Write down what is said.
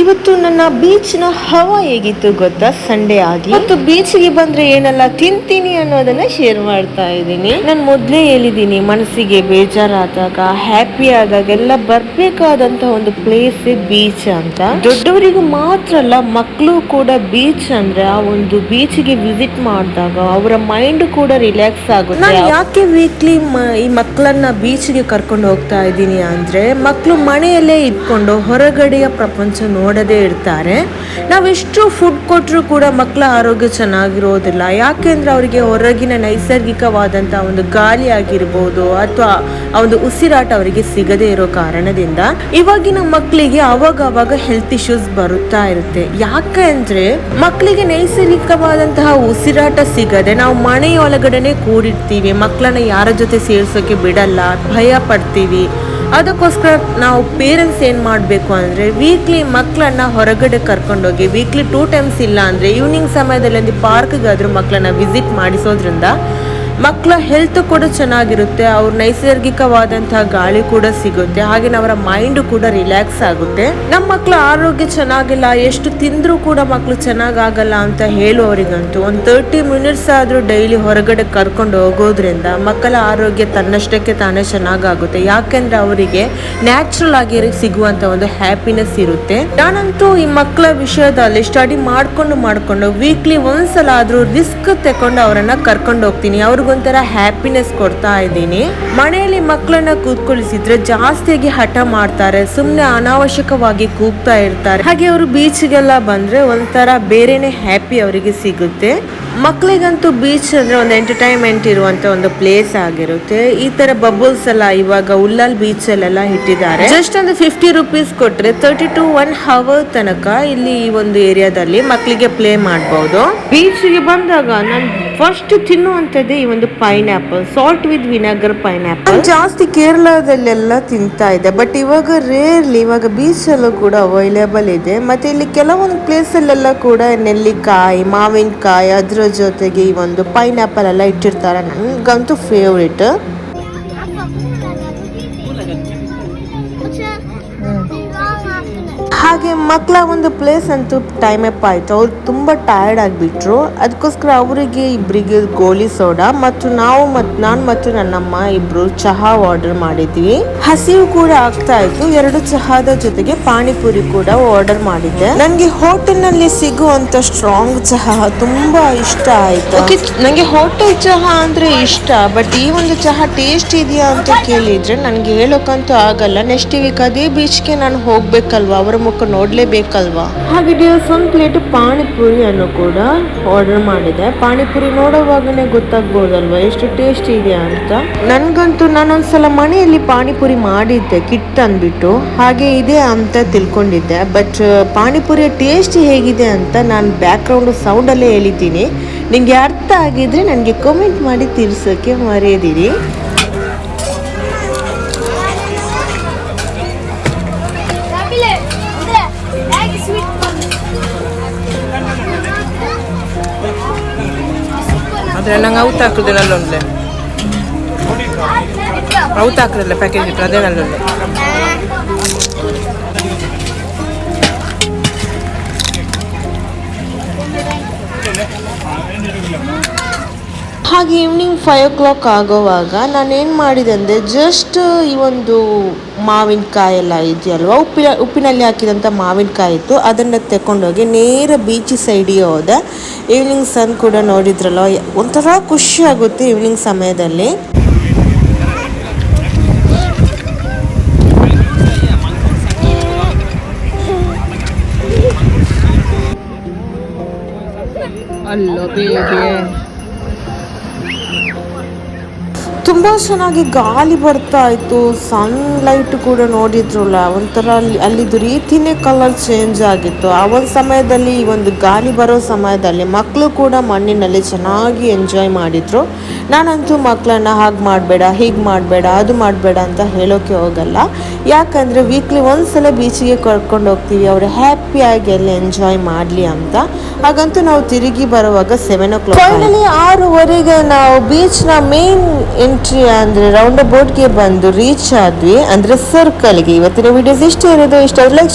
ಇವತ್ತು ನನ್ನ ಬೀಚ್ನ ಹವಾ ಹೇಗಿತ್ತು ಗೊತ್ತಾ? ಸಂಡೇ ಆಗಿ. ಮತ್ತು ಬೀಚ್ಗೆ ಬಂದ್ರೆ ಏನೆಲ್ಲ ತಿಂತೀನಿ ಅನ್ನೋದನ್ನ ಶೇರ್ ಮಾಡ್ತಾ ಇದ್ದೀನಿ. ನಾನು ಮೊದ್ಲೇ ಹೇಳಿದ್ದೀನಿ, ಮನಸ್ಸಿಗೆ ಬೇಜಾರಾದಾಗ ಹ್ಯಾಪಿ ಆದಾಗ ಎಲ್ಲ ಬರ್ಬೇಕಾದಂತ ಒಂದು ಪ್ಲೇಸ್ ಬೀಚ್ ಅಂತ. ದೊಡ್ಡವರಿಗೂ ಮಾತ್ರ ಅಲ್ಲ ಮಕ್ಕಳು ಕೂಡ ಬೀಚ್ ಅಂದ್ರೆ ಆ ಒಂದು ಬೀಚ್ಗೆ ವಿಸಿಟ್ ಮಾಡಿದಾಗ ಅವರ ಮೈಂಡ್ ಕೂಡ ರಿಲ್ಯಾಕ್ಸ್ ಆಗುತ್ತೆ. ನಾನು ಯಾಕೆ ವೀಕ್ಲಿ ಈ ಮಕ್ಕಳನ್ನ ಬೀಚ್ಗೆ ಕರ್ಕೊಂಡು ಹೋಗ್ತಾ ಇದ್ದೀನಿ ಅಂದ್ರೆ ಮಕ್ಕಳು ಮನೆಯಲ್ಲೇ ಇಟ್ಕೊಂಡು ಹೊರಗಡೆಯ ಪ್ರಪಂಚ ನೋಡದೇ ಇರ್ತಾರೆ. ನಾವೆಷ್ಟು ಫುಡ್ ಕೊಟ್ಟರೂ ಕೂಡ ಮಕ್ಕಳ ಆರೋಗ್ಯ ಚೆನ್ನಾಗಿರೋದಿಲ್ಲ. ಯಾಕೆಂದ್ರೆ ಅವರಿಗೆ ಹೊರಗಿನ ನೈಸರ್ಗಿಕವಾದಂಥ ಒಂದು ಗಾಳಿ ಆಗಿರ್ಬೋದು ಅಥವಾ ಆ ಒಂದು ಉಸಿರಾಟ ಅವರಿಗೆ ಸಿಗದೇ ಇರೋ ಕಾರಣದಿಂದ ಇವಾಗಿನ ಮಕ್ಕಳಿಗೆ ಅವಾಗ ಅವಾಗ ಹೆಲ್ತ್ ಇಶ್ಯೂಸ್ ಬರುತ್ತಾ ಇರುತ್ತೆ. ಯಾಕೆ ಅಂದ್ರೆ ಮಕ್ಕಳಿಗೆ ನೈಸರ್ಗಿಕವಾದಂತಹ ಉಸಿರಾಟ ಸಿಗದೆ ನಾವು ಮನೆಯೊಳಗಡೆನೆ ಕೂಡಿರ್ತೀವಿ. ಮಕ್ಕಳನ್ನ ಯಾರ ಜೊತೆ ಸೇರಿಸೋಕೆ ಬಿಡಲ್ಲ, ಭಯ ಪಡ್ತೀವಿ. ಅದಕ್ಕೋಸ್ಕರ ನಾವು ಪೇರೆಂಟ್ಸ್ ಏನು ಮಾಡಬೇಕು ಅಂದರೆ ವೀಕ್ಲಿ ಮಕ್ಕಳನ್ನ ಹೊರಗಡೆ ಕರ್ಕೊಂಡೋಗಿ ವೀಕ್ಲಿ ಟೂ ಟೈಮ್ಸ್ ಇಲ್ಲ ಅಂದರೆ ಈವ್ನಿಂಗ್ ಸಮಯದಲ್ಲಿ ಒಂದು ಪಾರ್ಕ್ಗಾದ್ರೂ ಮಕ್ಕಳನ್ನ ವಿಸಿಟ್ ಮಾಡಿಸೋದ್ರಿಂದ ಮಕ್ಕಳ ಹೆಲ್ತ್ ಕೂಡ ಚೆನ್ನಾಗಿರುತ್ತೆ, ಅವ್ರ ನೈಸರ್ಗಿಕವಾದಂತಹ ಗಾಳಿ ಕೂಡ ಸಿಗುತ್ತೆ ಹಾಗೆ ಅವರ ಮೈಂಡ್ ಕೂಡ ರಿಲ್ಯಾಕ್ಸ್ ಆಗುತ್ತೆ. ನಮ್ಮ ಮಕ್ಕಳ ಆರೋಗ್ಯ ಚೆನ್ನಾಗಿಲ್ಲ, ಎಷ್ಟು ತಿಂದ್ರೂ ಕೂಡ ಮಕ್ಕಳು ಚೆನ್ನಾಗಾಗಲ್ಲ ಅಂತ ಹೇಳುವವರಿಗಂತೂ ಒಂದು ತರ್ಟಿ ಮಿನಿಟ್ಸ್ ಆದ್ರೂ ಡೈಲಿ ಹೊರಗಡೆ ಕರ್ಕೊಂಡು ಹೋಗೋದ್ರಿಂದ ಮಕ್ಕಳ ಆರೋಗ್ಯ ತನ್ನಷ್ಟಕ್ಕೆ ತಾನೇ ಚೆನ್ನಾಗಾಗುತ್ತೆ. ಯಾಕೆಂದ್ರೆ ಅವರಿಗೆ ನ್ಯಾಚುರಲ್ ಆಗಿ ಸಿಗುವಂತ ಒಂದು ಹ್ಯಾಪಿನೆಸ್ ಇರುತ್ತೆ. ನಾನಂತೂ ಈ ಮಕ್ಕಳ ವಿಷಯದಲ್ಲಿ ಸ್ಟಡಿ ಮಾಡ್ಕೊಂಡು ಮಾಡ್ಕೊಂಡು ವೀಕ್ಲಿ ಒಂದ್ಸಲ ಆದ್ರೂ ರಿಸ್ಕ್ ತಕೊಂಡು ಅವರನ್ನ ಕರ್ಕೊಂಡು ಹೋಗ್ತೀನಿ. ಅವ್ರಿಗೊಂಥರ ಹ್ಯಾಪಿನೆಸ್ ಕೊಡ್ತಾ ಇದ್ದೀನಿ. ಮನೆಯಲ್ಲಿ ಮಕ್ಕಳನ್ನ ಕೂತ್ಕೊಳಿಸಿದ್ರೆ ಜಾಸ್ತಿಯಾಗಿ ಹಠ ಮಾಡ್ತಾರೆ ಸುಮ್ಮನೆ ಅನಾವಶ್ಯಕವಾಗಿ ಕೂಗ್ತಾ ಇರ್ತಾರೆ. ಹಾಗೆ ಅವರು ಬೀಚ್ಗೆಲ್ಲ ಬಂದ್ರೆ ಒಂಥರ ಬೇರೆನೆ ಹ್ಯಾಪಿ ಅವರಿಗೆ ಸಿಗುತ್ತೆ. ಮಕ್ಕಳಿಗಂತೂ ಬೀಚ್ ಅಂದರೆ ಒಂದು ಎಂಟರ್ಟೈನ್ಮೆಂಟ್ ಇರುವಂತ ಒಂದು ಪ್ಲೇಸ್ ಆಗಿರುತ್ತೆ. ಈ ತರ ಬಬಲ್ಸ್ ಎಲ್ಲ ಇವಾಗ ಉಲ್ಲಾಲ್ ಬೀಚ್ ಅಲ್ಲೆಲ್ಲ ಇಟ್ಟಿದ್ದಾರೆ. ಜಸ್ಟ್ ಒಂದು ಫಿಫ್ಟಿ ರುಪೀಸ್ ಕೊಟ್ರೆ ತರ್ಟಿ ಟು ಒನ್ ಹವರ್ ತನಕ ಇಲ್ಲಿ ಈ ಒಂದು ಏರಿಯಾದಲ್ಲಿ ಮಕ್ಕಳಿಗೆ ಪ್ಲೇ ಮಾಡಬಹುದು ಬೀಚ್ಗೆ ಬಂದಾಗ ನಾನು ಫಸ್ಟ್ ತಿನ್ನುವಂಥದ್ದೇ ಈ ಒಂದು pineapple salt with vinegar pineapple ಜಾಸ್ತಿ ಕೇರಳದಲ್ಲೆಲ್ಲ ತಿಂತಾ ಇದೆ ಬಟ್ ಇವಾಗ ರೇರ್ಲಿ ಇವಾಗ ಬೀಚಲ್ಲೂ ಕೂಡ ಅವೈಲೇಬಲ್ ಇದೆ. ಮತ್ತೆ ಇಲ್ಲಿ ಕೆಲವೊಂದು ಪ್ಲೇಸಲ್ಲೆಲ್ಲ ಕೂಡ ನೆಲ್ಲಿಕಾಯಿ, ಮಾವಿನಕಾಯಿ ಅದ್ರ ಜೊತೆಗೆ ಈ ಒಂದು ಪೈನಾಪಲ್ ಎಲ್ಲ ಇಟ್ಟಿರ್ತಾರೆ. ನನಗಂತೂ ಫೇವ್ರೇಟ್ ಹಾಗೆ ಮಕ್ಕಳ ಒಂದು ಪ್ಲೇಸ್ ಅಂತೂ ಟೈಮ್ ಅಪ್ ಆಯಿತು. ಅವ್ರು ತುಂಬ ಟಯರ್ಡ್ ಆಗಿಬಿಟ್ರು. ಅದಕ್ಕೋಸ್ಕರ ಅವರಿಗೆ ಇಬ್ಬರಿಗೆ ಗೋಲಿ ಸೋಡಾ ಮತ್ತು ನಾವು ಮತ್ತು ನಾನು ಮತ್ತು ನನ್ನಮ್ಮ ಇಬ್ಬರು ಚಹಾ ಆರ್ಡರ್ ಮಾಡಿದ್ವಿ. ಹಸಿವು ಕೂಡ ಆಗ್ತಾ ಇತ್ತು. ಎರಡು ಚಹಾದ ಜೊತೆಗೆ ಪಾನಿಪುರಿ ಕೂಡ ಆರ್ಡರ್ ಮಾಡಿದ್ದೆ. ನನಗೆ ಹೋಟೆಲ್ನಲ್ಲಿ ಸಿಗುವಂಥ ಸ್ಟ್ರಾಂಗ್ ಚಹಾ ತುಂಬಾ ಇಷ್ಟ ಆಯ್ತು. ನನಗೆ ಹೋಟೆಲ್ ಚಹಾ ಅಂದ್ರೆ ಇಷ್ಟ ಬಟ್ ಈ ಒಂದು ಚಹಾ ಟೇಸ್ಟ್ ಇದೆಯಾ ಅಂತ ಕೇಳಿದ್ರೆ ನನಗೆ ಹೇಳೋಕ್ಕಂತೂ ಆಗಲ್ಲ. ನೆಕ್ಸ್ಟ್ ವೀಕ್ ಅದೇ ಬೀಚ್ಗೆ ನಾನು ಹೋಗ್ಬೇಕಲ್ವಾ? ಅವರ ಮುಖ ನೋಡ್ಲೇಬೇಕಲ್ವಾ? ಹಾಗೆ ಡಿಯರ್ಸ್ ಒಂದು ಪ್ಲೇಟ್ ಪಾನಿಪುರಿ ಅನ್ನು ಕೂಡ ಆರ್ಡರ್ ಮಾಡಿದೆ. ಪಾನಿಪುರಿ ನೋಡೋವಾಗನೇ ಗೊತ್ತಾಗ್ಬೋದಲ್ವಾ? ಎಷ್ಟು ಟೇಸ್ಟ್ ಇದೆ ಅಂತ. ನನ್ಗಂತೂ ನಾನೊಂದ್ಸಲ ಮನೆಯಲ್ಲಿ ಪಾನಿಪುರಿ ಮಾಡಿದ್ದೆ ಕಿಟ್ ಅಂದ್ಬಿಟ್ಟು. ಹಾಗೆ ಇದೆ ಅಂತ ತಿಳ್ಕೊಂಡಿದ್ದೆ. ಬಟ್ ಪಾನಿಪುರಿಯ ಟೇಸ್ಟ್ ಹೇಗಿದೆ ಅಂತ ನಾನು ಬ್ಯಾಕ್ಗ್ರೌಂಡ್ ಸೌಂಡಲ್ಲೇ ಹೇಳಿದ್ದೀನಿ. ನಿಮಗೆ ಅರ್ಥ ಆಗಿದ್ರೆ ನನಗೆ ಕಮೆಂಟ್ ಮಾಡಿ ತಿಳಿಸೋಕೆ ಮರೆಯದಿರಿ. ಆದರೆ ನಂಗೆ ಔಟ್ ಹಾಕಿದ್ರೆ ನಲ್ಲೊಂದೆ ಔಟ್ ಹಾಕಿರಲ್ಲ ಪ್ಯಾಕೇಜ್ ಇಟ್ಟರೆ ಅದೇ ನಲ್ಲೊಂದೆ ಹಾಗೆ ಈವ್ನಿಂಗ್ ಫೈವ್ ಓ ಕ್ಲಾಕ್ ಆಗೋವಾಗ ನಾನು ಏನು ಮಾಡಿದೆ ಅಂದರೆ ಜಸ್ಟ್ ಈ ಒಂದು ಮಾವಿನಕಾಯಿ ಎಲ್ಲ ಇದೆಯಲ್ವ, ಉಪ್ಪಿನ, ಉಪ್ಪಿನಲ್ಲಿ ಹಾಕಿದಂಥ ಮಾವಿನಕಾಯಿ ಇತ್ತು, ಅದನ್ನು ತಗೊಂಡೋಗಿ ನೇರ ಬೀಚ್ ಸೈಡಿಗೆ ಹೋದೆ. ಈವ್ನಿಂಗ್ ಸನ್ ಕೂಡ ನೋಡಿದ್ರಲ್ಲ ಒಂಥರ ಖುಷಿ ಆಗುತ್ತೆ ಈವ್ನಿಂಗ್ ಸಮಯದಲ್ಲಿ. ಅಲ್ಲೋ ಬೇಬಿ ತುಂಬ ಚೆನ್ನಾಗಿ ಗಾಳಿ ಬರ್ತಾ ಇತ್ತು. ಸನ್ಲೈಟ್ ಕೂಡ ನೋಡಿದ್ರಲ್ಲ, ಒಂಥರ ಅಲ್ಲಿ ಅಲ್ಲಿದ್ದು ರೀತಿನೇ ಕಲರ್ ಚೇಂಜ್ ಆಗಿತ್ತು. ಆ ಒಂದು ಸಮಯದಲ್ಲಿ, ಈ ಒಂದು ಗಾಳಿ ಬರೋ ಸಮಯದಲ್ಲಿ ಮಕ್ಕಳು ಕೂಡ ಮಣ್ಣಿನಲ್ಲಿ ಚೆನ್ನಾಗಿ ಎಂಜಾಯ್ ಮಾಡಿದ್ರು. ನಾನಂತೂ ಮಕ್ಕಳನ್ನ ಹಾಗೆ ಮಾಡಬೇಡ ಹೀಗೆ ಮಾಡಬೇಡ, ಅದು ಮಾಡಬೇಡ ಅಂತ ಹೇಳೋಕ್ಕೆ ಹೋಗಲ್ಲ. ಯಾಕಂದರೆ ವೀಕ್ಲಿ ಒಂದ್ಸಲ ಬೀಚಿಗೆ ಕರ್ಕೊಂಡು ಹೋಗ್ತೀವಿ, ಅವರು ಹ್ಯಾಪಿಯಾಗಿ ಎಲ್ಲ ಎಂಜಾಯ್ ಮಾಡಲಿ ಅಂತ. ಹಾಗಂತೂ ನಾವು ತಿರುಗಿ ಬರುವಾಗ ಸೆವೆನ್ ಓ ಕ್ಲಾಕ್ ಫೈನಲಿ ಆರೂವರೆಗೆ ನಾವು ಬೀಚ್ನ ಮೇನ್ ಎಂಟ್ರಿ ಅಂದ್ರೆ ರೌಂಡ್ ಬೋಟ್ಗೆ ಬಂದು ರೀಚ್ ಆದ್ವಿ ಅಂದ್ರೆ ಸರ್ಕಲ್ಗೆ ಇವತ್ತಿನ ವಿಡಿಯೋಸ್ ಇಷ್ಟೇ ಇರೋದು. ಇಷ್ಟ ಲೈಕ್